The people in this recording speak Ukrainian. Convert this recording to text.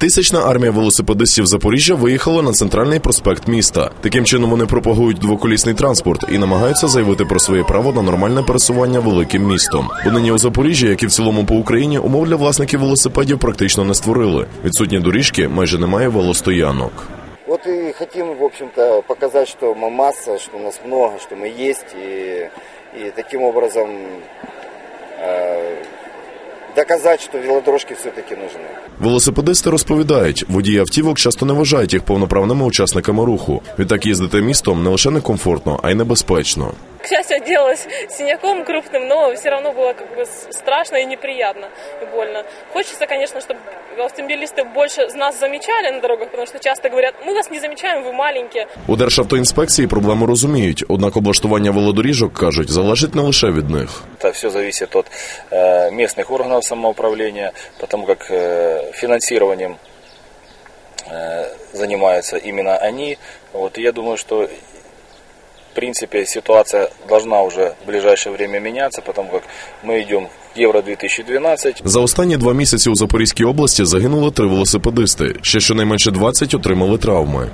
Тисячна армія велосипедистів Запоріжжя виїхала на центральний проспект міста. Таким чином вони пропагують двоколісний транспорт і намагаються заявити про своє право на нормальне пересування великим містом. Бо нині у Запоріжжі, як і в цілому по Україні, умов для власників велосипедів практично не створили. Відсутні доріжки, майже немає велостоянок. Вот и хотим, в общем-то, показать, что мы масса, что нас много, что мы есть, и, и таким образом э, доказать, що велодорожки все-таки нужны. Велосипедисти розповідають, водії автівок часто не вважають їх повноправними учасниками руху. Відтак їздити містом не лише некомфортно, а й небезпечно. К счастью, отделалась синяком крупным, но все равно было как бы с- страшно и неприятно, и больно. Хочется, конечно, чтобы автомобилисты больше нас замечали на дорогах, потому что часто говорят, мы вас не замечаем, вы маленькие. У Державтоінспекції проблему розуміють, однак облаштування велодоріжок кажуть залежить не лише від них. Это все зависит от э, местных органов самоуправления, потому как э, финансированием э, занимаются именно они. Вот, и я думаю, что в принципе ситуация должна уже в ближайшее время меняться, потому как мы идем в Євро-2012. За останні два місяці у Запорізькій області загинули три велосипедисти. Ще щонайменше 20 отримали травми.